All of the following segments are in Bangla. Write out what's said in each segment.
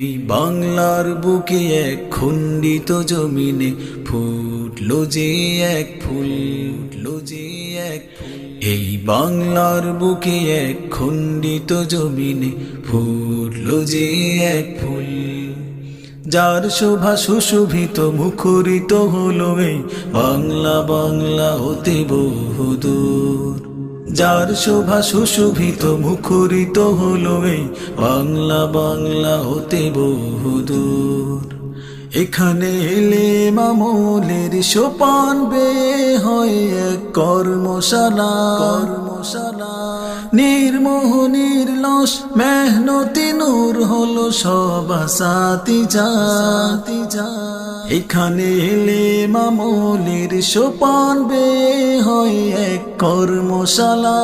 এই বাংলার বুকে এক খণ্ডিত জমিনে ফুটলো যে এক ফুল, ফুটলো যে এক এই বাংলার বুকে এক খণ্ডিত জমিনে ফুটলো যে এক ফুল। যার শোভা সুশোভিত, মুখরিত হলো এই বাংলা বাংলা হতে বহুদূর। যার শোভা সুশোভিত, মুখরিত হলো এই বাংলা বাংলা হতে বহুদূর। এখানে এলে মামলের সোপান বে হয় এক কর্মশালা। কর্মশালা। নির্মোহ, নির্লস, মেহনতি নূর হলো সব সাথী জাতি যা এখানে এলে মামলের সোপান বে হয় এক কর্মশালা।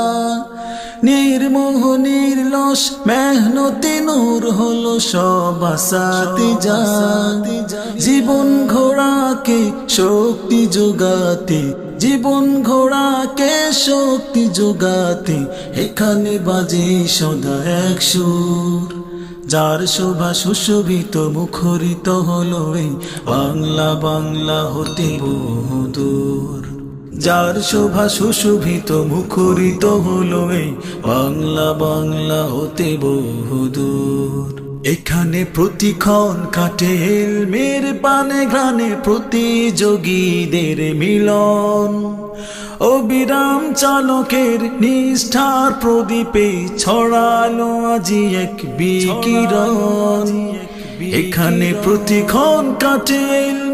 নির্মোহ নির্লস মেহনতি নূর হলো সব সাথী জাতি জীবন ঘোড়াকে শক্তি যোগাতে জীবন ঘোড়াকে শক্তি যোগাতে এখানে বাজে সদা এক সুর। যার শোভা সুশোভিত, মুখরিত হলো এই বাংলা বাংলা হতে বহুদূর যার শোভা সুশোভিত, মুখরিত হলো এই বাংলা বাংলা হতে বহুদূর এখানে প্রতিক্ষণ কাটে মের পানে ঘ্রাণে প্রতিযোগীদের মিলন। অবিরাম চালকের নিষ্ঠার প্রদীপে ছড়ালো আজি এক বিকিরণ। এখানে প্রতিক্ষণ কাটে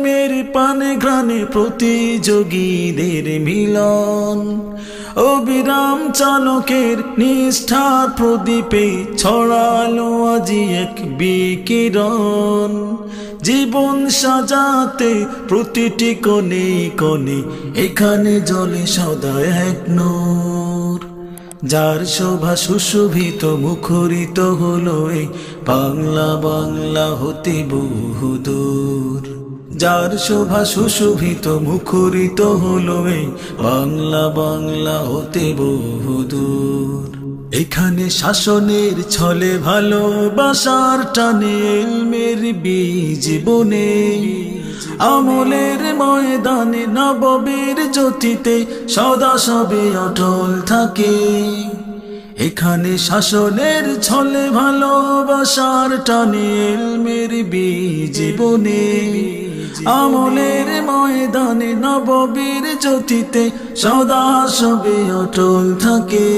মের পানে গ্রানে প্রতিযোগীদের মিলন। অবিরাম চালকের নিষ্ঠার প্রদীপে ছড়ালো আজি এক বিকিরণ। জীবন সাজাতে প্রতিটি কোণে কোণে এখানে জলে সদা এক নূর। যার শোভা সুশোভিত, মুখরিত হলো এই বাংলা বাংলা হতে বহুদূর যার শোভা সুশোভিত, মুখরিত হলো এই বাংলা বাংলা হতে বহুদূর এখানে শাসনের ছলে ভালোবাসার টানে এলমের বীজ বনে। আমলের ময়দানে নববীর জ্যোতিতে সদা সবে অটল থাকে। এখানে শাসনের ছলে ভালোবাসার টানে এলমের বীজ বনে আমলের ময়দানে নববীর জ্যোতিতে সদা সবে অটল থাকে।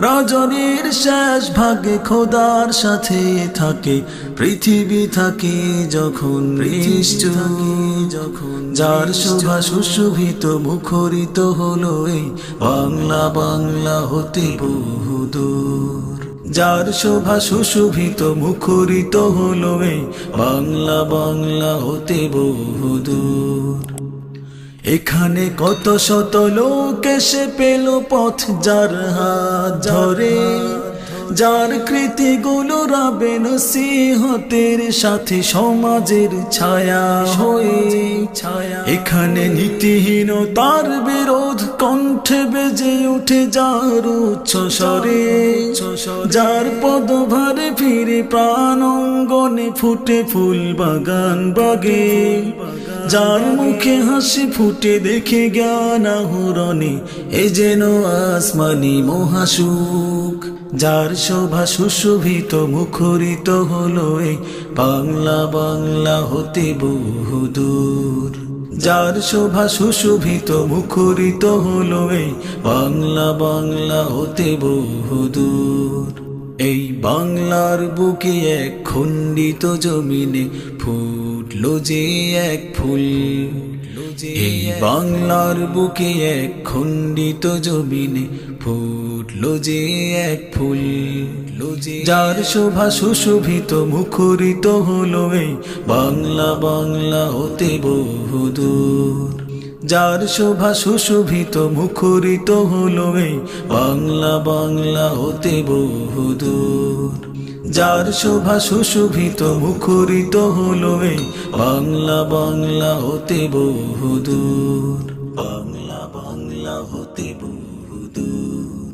রজনীর শেষ ভাগে খোদার সাথে থাকে, পৃথিবী থাকে যখন যখন, যার শোভা সুশোভিত, মুখরিত হলো এই বাংলা বাংলা হতে বহুদূর যার শোভা সুশোভিত, মুখরিত হলো এই বাংলা বাংলা হতে বহুদূর এখানে কত শত লোক এসে পেল পথ যার হাত ধরে, যার কৃতিগুলো রাবে নসিহতের সাথে সমাজের ছায়া হয়ে ছায়া। এখানে নীতিহীন তার বিরোধ কণ্ঠে বেজে উঠে যার উচ্চ স্বরে, যার পদভারে ফিরে প্রাণ অঙ্গনে ফুটে ফুল বাগান বাগে। যার মুখে হাসি ফুটে দেখে জ্ঞান আহরণে, এ যেন আসমানি মহাসুখ। যার শোভা সুশোভিত, মুখরিত হলো এই বাংলা বাংলা হতে বহুদূর। যার শোভা সুশোভিত, মুখরিত হলো এই বাংলা বাংলা হতে বহুদূর। এই বাংলার বুকে এক খণ্ডিত জমিনে ফুটলো যে এক ফুল। এই বাংলার বুকে এক খণ্ডিত জমিনে ফুটলো যে এক ফুল। যার শোভা সুশোভিত, মুখরিত হলো এই বাংলা বাংলা হতে বহুদূর। যার শোভা সুশোভিত, মুখরিত হলো এই বাংলা বাংলা হতে বহুদূর। যার শোভা সুশোভিত মুখরিত হলো বাংলা বাংলা হতে বহুদূর। বাংলা বাংলা হতে বহুদূর।